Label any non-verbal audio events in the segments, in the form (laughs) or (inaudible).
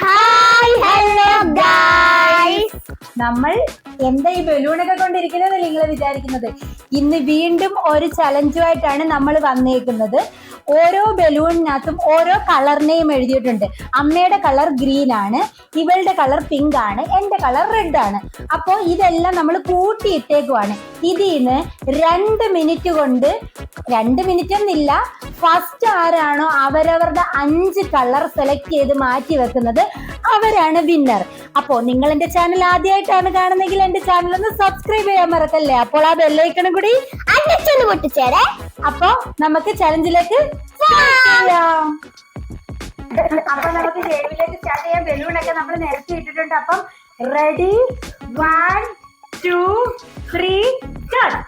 Hi hello guys നമ്മൾ എന്താ ഈ ബലൂണൊക്കെ കൊണ്ടിരിക്കുന്നത് നിങ്ങൾ വിചാരിക്കുന്നത്? ഇന്ന് വീണ്ടും ഒരു ചലഞ്ചുമായിട്ടാണ് നമ്മൾ വന്നേക്കുന്നത്. ഓരോ ബലൂണിനകത്തും ഓരോ കളറിനെയും നെയിം എഴുതിയിട്ടുണ്ട്. അമ്മയുടെ കളർ ഗ്രീൻ ആണ് ഇവളുടെ കളർ പിങ്ക് ആണ് എന്റെ കളർ റെഡ് ആണ്. അപ്പോ ഇതെല്ലാം നമ്മൾ കൂട്ടിയിട്ടേക്കുവാണ്. ഇതിന് രണ്ട് മിനിറ്റ് കൊണ്ട് രണ്ട് മിനിറ്റ് എന്നില്ല ഫസ്റ്റ് ആരാണോ അവരവരുടെ അഞ്ച് കളർ സെലക്ട് ചെയ്ത് മാറ്റി വെക്കുന്നത് അവരാണ് വിന്നർ അപ്പോൾ നിങ്ങൾ എന്റെ ചാനൽ ആദ്യമായിട്ടാണ് കാണുന്നതെങ്കിൽ എന്റെ ചാനൽ ഒന്ന് സബ്സ്ക്രൈബ് ചെയ്യാൻ മറക്കല്ലേ? അപ്പോൾ ആ ബെല്ലൈക്കണം കൂടി അന്നച്ചൊന്ന് പൊട്ടിച്ചേരെ. അപ്പോ നമുക്ക് ചലഞ്ചിലേക്ക് ചെയ്യാം അപ്പൊ നമുക്ക് ഗെയിമിലേക്ക് സ്റ്റാർട്ട് ചെയ്യാൻ ബലൂണൊക്കെ നമ്മൾ നിരത്തി ഇട്ടിട്ടുണ്ട്. അപ്പം ready one two three start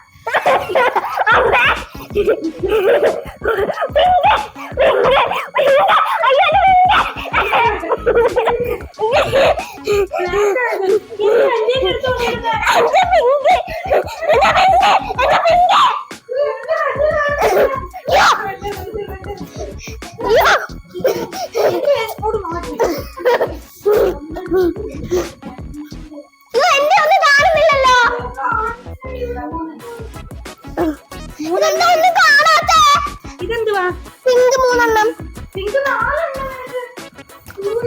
pink മൂന്നെണ്ണം. പിങ്ക് നാലെണ്ണം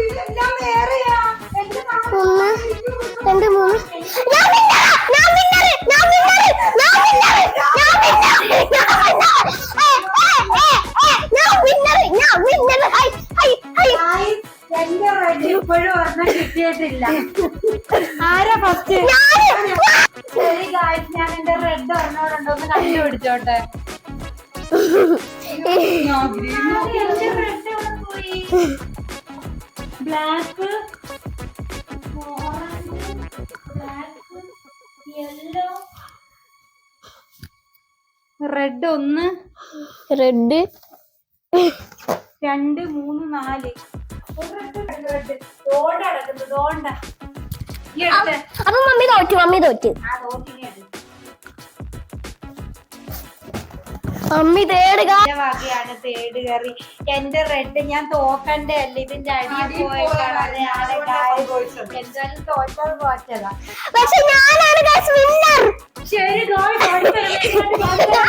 ഇതെല്ലാം വേറെയാ. കിട്ടിയിട്ടില്ല ആരാ ഫസ്റ്റ് ശരി ഗായ്സ് ഞാൻ എന്റെ റെഡ് ഒരെണ്ണോടുണ്ടോ ഒന്ന് കണ്ടുപിടിച്ചോട്ടെ. ബ്ലാക്ക് റെഡ് ഒന്ന്. റെഡ് രണ്ട് മൂന്ന് നാല്. അപ്പൊ മമ്മി തോറ്റു മമ്മി തോറ്റു. മമ്മി തേടുക എന്റെ വകയാണ് തേട് കറി. എന്റെ റെഡ് ഞാൻ തോക്കണ്ടേ അല്ല? ഇതിന്റെ അടി പോയ കളറയാണ് എന്തായാലും തോറ്റത് തോറ്റതാ. പക്ഷെ ഞാനാണ് വിന്നർ ശരി ഗോൾ. (laughs)